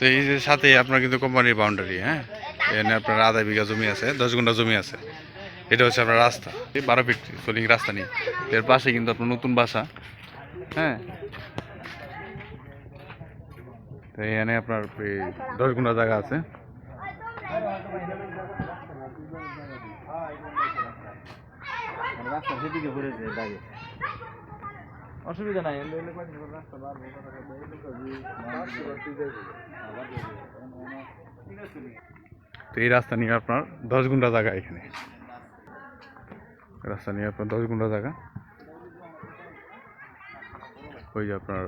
তো এই যে সাথে আপনার কিন্তু কোম্পানির বাউন্ডারি হ্যাঁ? এখানে আপনার আধা বিঘা জমি আছে, দশ গুন্টা জমি আছে। এটা হচ্ছে আপনার রাস্তা, এই বারো ফিট সোলিং রাস্তা নিয়ে এর পাশে কিন্তু আপনার নতুন বাসা হ্যাঁ? তো এখানে আপনার দশ গুন্টা জায়গা আছে। রাস্তা সেদিকে ঘুরেছে, দাগে। এলে কবি তো এই রাস্তা নিয়ে আপনার দশ গুন্টা জায়গা এখানে রাস্তা নিয়ে আপনার দশ গুন্টা জায়গা ওই যে আপনার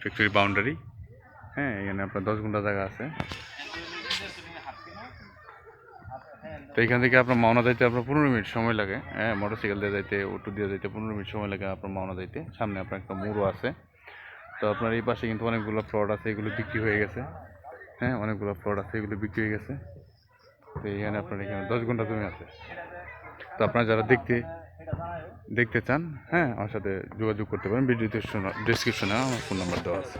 ফ্যাক্টরি বাউন্ডারি হ্যাঁ এখানে আপনার দশ গুন্টা জায়গা আছে তো এখান থেকে আপনার মাওনা যাইতে আপনার পনেরো মিনিট সময় লাগে। হ্যাঁ মোটরসাইকেল দিয়ে যাইতে অটো দিয়ে যাইতে পনেরো মিনিট সময় লাগে আপনার মাওনা যাইতে। সামনে আপনার একটা মুড়ো আছে। তো আপনার এই পাশে কিন্তু অনেকগুলো প্লট আছে, এগুলো বিক্রি হয়ে গেছে। হ্যাঁ অনেকগুলো প্লট আছে, এগুলো বিক্রি হয়ে গেছে। তো এখানে আপনার এখানে দশ ঘণ্টা জমি আছে। তো আপনারা যারা দেখতে দেখতে চান হ্যাঁ আমার সাথে যোগাযোগ করতে পারেন। ভিডিও ডিসক্রিপশনে আমার ফোন নাম্বার দেওয়া আছে।